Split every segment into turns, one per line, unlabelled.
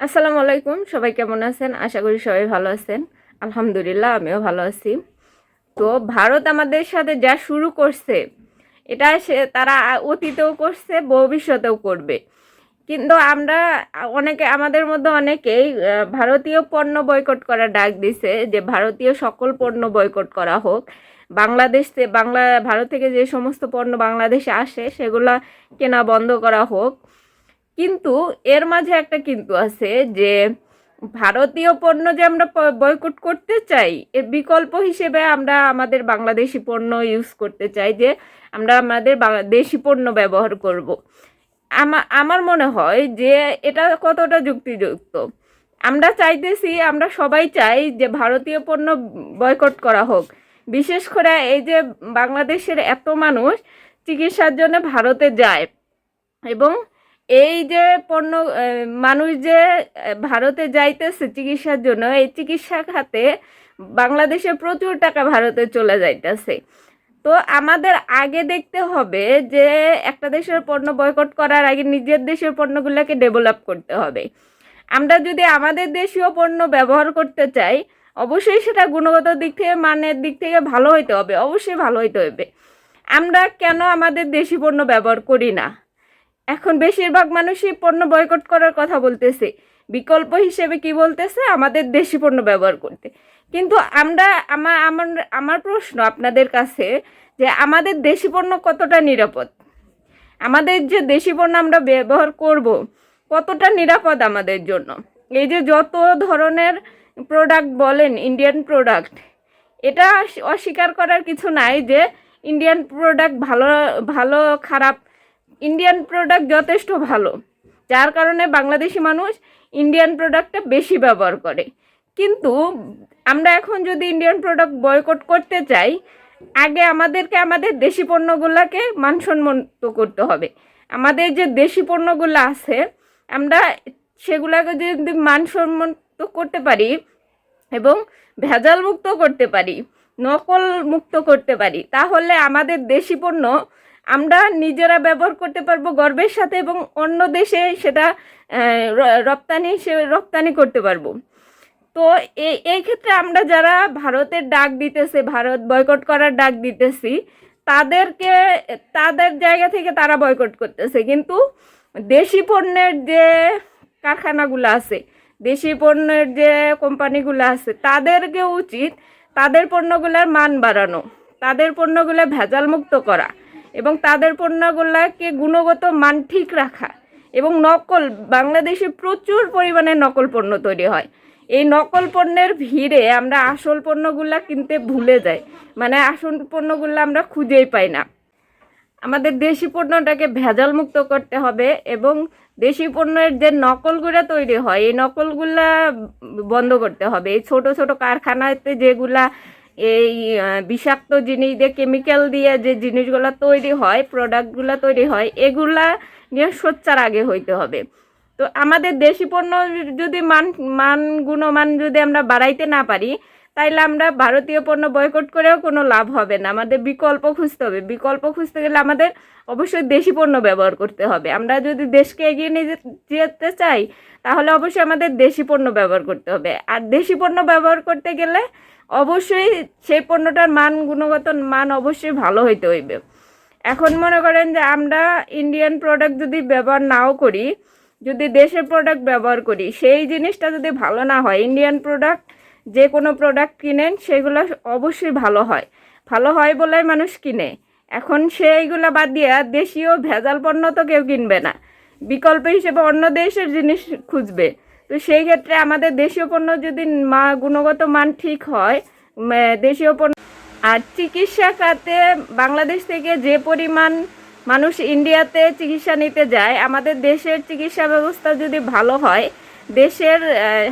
আসসালামু আলাইকুম, সবাই কেমন আছেন? আশা করি সবাই ভালো আছেন। আলহামদুলিল্লাহ, আমিও ভালো আছি। তো ভারত আমাদের সাথে যা শুরু করছে, এটা সে তারা অতীতেও করছে, ভবিষ্যতেও করবে। কিন্তু আমরা অনেকে, আমাদের মধ্যে অনেকেই ভারতীয় পণ্য বয়কট করার ডাক দিছে যে ভারতীয় সকল পণ্য বয়কট করা হোক। বাংলাদেশ বাংলা, ভারত থেকে যে সমস্ত পণ্য বাংলাদেশে আসে, সেগুলা কেনা বন্ধ করা হোক। কিন্তু এর মাঝে একটা কিন্তু আছে যে, ভারতীয় পণ্য যে আমরা বয়কট করতে চাই, এর বিকল্প হিসেবে আমরা আমাদের বাংলাদেশি পণ্য ইউজ করতে চাই যে, আমরা আমাদের দেশি পণ্য ব্যবহার করব। আমা, আমার মনে হয় যে, এটা কতটা যুক্তিযুক্ত আমরা চাইতেছি, আমরা সবাই চাই যে, ভারতীয় পণ্য বয়কট করা হোক বিশেষ করে এই যে, বাংলাদেশের এত মানুষ চিকিৎসার জন্য ভারতে যায় এবং এই যে পণ্য মানুষ যে ভারতে যাইতেছে চিকিৎসার জন্য, এই চিকিৎসা খাতে বাংলাদেশে প্রচুর টাকা ভারতে চলে যাইতেছে। তো আমাদের আগে দেখতে হবে যে, একটা দেশের পণ্য বয়কট করার আগে নিজের দেশের পণ্যগুলোকে ডেভেলপ করতে হবে। আমরা যদি আমাদের দেশীয় পণ্য ব্যবহার করতে চাই, অবশ্যই সেটা গুণগত দিক থেকে, মানের দিক থেকে ভালো হইতে হবে, অবশ্যই ভালো হইতে হবে। আমরা কেন আমাদের দেশি পণ্য ব্যবহার করি না? এখন বেশিরভাগ মানুষই পণ্য বয়কট করার কথা বলতেছে। বিকল্প হিসেবে কি বলতেছে? আমাদের দেশি পণ্য ব্যবহার করতে। কিন্তু আমরা আমার আমার আমার প্রশ্ন আপনাদের কাছে যে আমাদের দেশি পণ্য কতটা নিরাপদ? আমাদের যে দেশি পণ্য আমরা ব্যবহার করব, কতটা নিরাপদ আমাদের জন্য? এই যে যত ধরনের প্রোডাক্ট বলেন ইন্ডিয়ান প্রোডাক্ট এটা অস্বীকার করার কিছু নাই যে ইন্ডিয়ান প্রোডাক্ট ভালো ভালো, খারাপ ইন্ডিয়ান প্রোডাক্ট যথেষ্ট ভালো। যার কারণে বাংলাদেশি মানুষ ইন্ডিয়ান প্রোডাক্টটা বেশি ব্যবহার করে। কিন্তু আমরা এখন যদি ইন্ডিয়ান প্রোডাক্ট বয়কট করতে চাই, আগে আমাদেরকে আমাদের দেশি পণ্যগুলোকে মানসম্মত করতে হবে। আমাদের যে দেশি পণ্যগুলো আছে, আমরা সেগুলোকে যদি মানসম্মত করতে পারি এবং ভেজাল মুক্ত করতে পারি নকল মুক্ত করতে পারি, তাহলে আমাদের দেশি পণ্য আমরা নিজেরা ব্যবহার করতে পারব গর্বের সাথে এবং অন্য দেশে সেটা রপ্তানি, সে রপ্তানি করতে পারব। তো এই এই ক্ষেত্রে আমরা যারা ভারতের ডাক দিতেছে, ভারত বয়কট করার ডাক দিতেছি, তাদেরকে, তাদের জায়গা থেকে তারা বয়কট করতেছে। কিন্তু দেশি পণ্যের যে কারখানাগুলো আছে, দেশি পণ্যের যে কোম্পানিগুলো আছে, তাদেরকে উচিত তাদের পণ্যগুলোর মান বাড়ানো, তাদের পণ্যগুলো ভেজাল মুক্ত করা। এবং তাদের পণ্যগুলোকে গুণগত মান ঠিক রাখা এবং নকল, বাংলাদেশে প্রচুর পরিমাণে নকল পণ্য তৈরি হয়। এই নকল পণ্যের ভিড়ে আমরা আসল পণ্যগুলা কিনতে ভুলে যাই। মানে আসল পণ্যগুলো আমরা খুঁজেই পাই না। আমাদের দেশি পণ্যটাকে ভেজাল মুক্ত করতে হবে এবং দেশি পণ্যের যে নকলগুলা তৈরি হয়, এই নকলগুলা বন্ধ করতে হবে। এই ছোট ছোট কারখানাতে যেগুলা এই বিষাক্ত জিনিস দিয়ে কেমিক্যাল দিয়ে যে জিনিসগুলো তৈরি হয় প্রোডাক্টগুলো তৈরি হয়, এগুলা নিয়ে সোচ্চার আগে হইতে হবে। তো আমাদের দেশি পণ্য যদি মান মান গুণমান যদি আমরা বাড়াইতে না পারি তাইলে আমরা ভারতীয় পণ্য বয়কট করেও কোনো লাভ হবে না। আমাদের বিকল্প খুঁজতে হবে। বিকল্প খুঁজতে গেলে আমাদের অবশ্যই দেশি পণ্য ব্যবহার করতে হবে। আমরা যদি দেশকে এগিয়ে নিয়ে যেতে চাই, তাহলে অবশ্যই আমাদের দেশি পণ্য ব্যবহার করতে হবে। আর দেশি পণ্য ব্যবহার করতে গেলে অবশ্যই সেই পণ্যটার মান, গুণগত মান অবশ্যই ভালো হইতে হইবে। এখন মনে করেন যে আমরা ইন্ডিয়ান প্রোডাক্ট যদি ব্যবহার নাও করি, যদি দেশের প্রোডাক্ট ব্যবহার করি, সেই জিনিসটা যদি ভালো না হয় ইন্ডিয়ান প্রোডাক্ট যে কোনো প্রোডাক্ট কিনেন, সেগুলো অবশ্যই ভালো হয়। ভালো হয় বলে মানুষ কিনে। এখন সেইগুলো বাদ দিয়ে দেশীয় ভেজাল পণ্য তো কেউ কিনবে না। বিকল্প হিসেবে অন্য দেশের জিনিস খুঁজবে। তো সেই ক্ষেত্রে আমাদের দেশীয় পণ্য যদি মা, গুণগত মান ঠিক হয় দেশীয় পণ্য আর চিকিৎসা খাতে বাংলাদেশ থেকে যে পরিমাণ মানুষ ইন্ডিয়াতে চিকিৎসা নিতে যায়, আমাদের দেশের চিকিৎসা ব্যবস্থা যদি ভালো হয় দেশের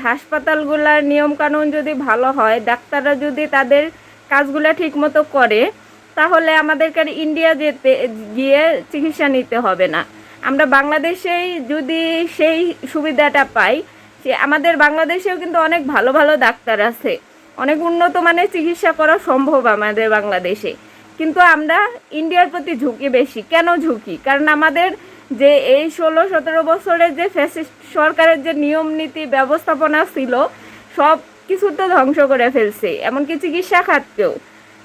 হাসপাতালগুলার নিয়মকানুন যদি ভালো হয়, ডাক্তাররা যদি তাদের কাজগুলো ঠিকমতো করে, তাহলে আমাদেরকে ইন্ডিয়া যেতে, গিয়ে চিকিৎসা নিতে হবে না। আমরা বাংলাদেশেই যদি সেই সুবিধাটা পাই, সে আমাদের বাংলাদেশেও কিন্তু অনেক ভালো ভালো ডাক্তার আছে। অনেক উন্নত মানের চিকিৎসা করা সম্ভব আমাদের বাংলাদেশে। কিন্তু আমরা ইন্ডিয়ার প্রতি ঝুঁকি বেশি। কেন ঝুঁকি? কারণ আমাদের যে এই ষোলো, সতেরো বছরের যে ফ্যাসিস্ট সরকারের যে নিয়ম নীতি ব্যবস্থাপনা ছিল, সব কিছু তো ধ্বংস করে ফেলছে, এমনকি চিকিৎসা খাতকেও।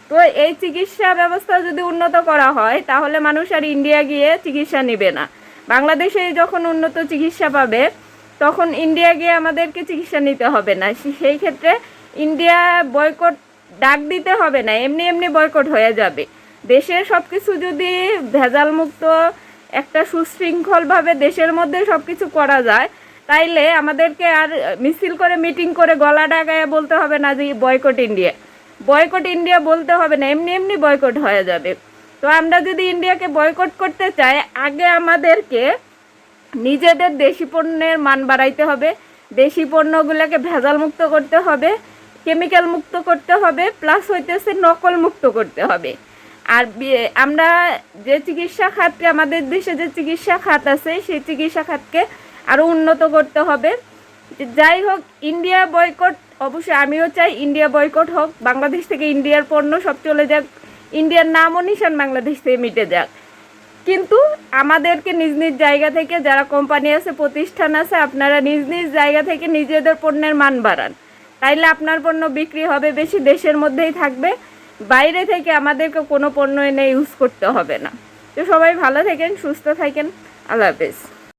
তো এই চিকিৎসা ব্যবস্থা যদি উন্নত করা হয়, তাহলে মানুষ আর ইন্ডিয়া গিয়ে চিকিৎসা নেবে না। বাংলাদেশে যখন উন্নত চিকিৎসা পাবে, তখন ইন্ডিয়া গিয়ে আমাদেরকে চিকিৎসা নিতে হবে না। সেই ক্ষেত্রে ইন্ডিয়া বয়কট ডাক দিতে হবে না, এমনি এমনি বয়কট হয়ে যাবে। দেশের সব কিছু যদি ভেজাল মুক্ত একটা সুশৃঙ্খলভাবে দেশের মধ্যে সব কিছু করা যায়, তাইলে আমাদেরকে আর মিছিল করে, মিটিং করে গলা ডাকায় বলতে হবে না যে বয়কট ইন্ডিয়া। বয়কট ইন্ডিয়া বলতে হবে না, এমনি এমনি বয়কট হয়ে যাবে। তো আমরা যদি ইন্ডিয়াকে বয়কট করতে চাই, আগে আমাদেরকে নিজেদের দেশি পণ্যের মান বাড়াইতে হবে, দেশি পণ্যগুলোকে ভেজাল মুক্ত করতে হবে, কেমিক্যাল মুক্ত করতে হবে, প্লাস হইতেছে নকল মুক্ত করতে হবে। আর আমরা যে চিকিৎসা খাতকে, আমাদের দেশে যে চিকিৎসা খাত আছে, সেই চিকিৎসা খাতকে আরও উন্নত করতে হবে। যাই হোক, ইন্ডিয়া বয়কট, অবশ্যই আমিও চাই ইন্ডিয়া বয়কট হোক, বাংলাদেশ থেকে ইন্ডিয়ার পণ্য সব চলে যাক, ইন্ডিয়ার নাম ও নিশান বাংলাদেশ থেকে মিটে যাক। কিন্তু আমাদেরকে নিজ নিজ জায়গা থেকে যারা কোম্পানি আছে, প্রতিষ্ঠান আছে, আপনারা নিজ নিজ জায়গা থেকে নিজেদের পণ্যের মান বাড়ান। তাইলে আপনার পণ্য বিক্রি হবে বেশি, দেশের মধ্যেই থাকবে। বাইরে থেকে আমাদেরকে কোনো পণ্য এনে ইউজ করতে হবে না। তো সবাই ভালো থাকেন, সুস্থ থাকেন। আল্লাহ হাফেজ।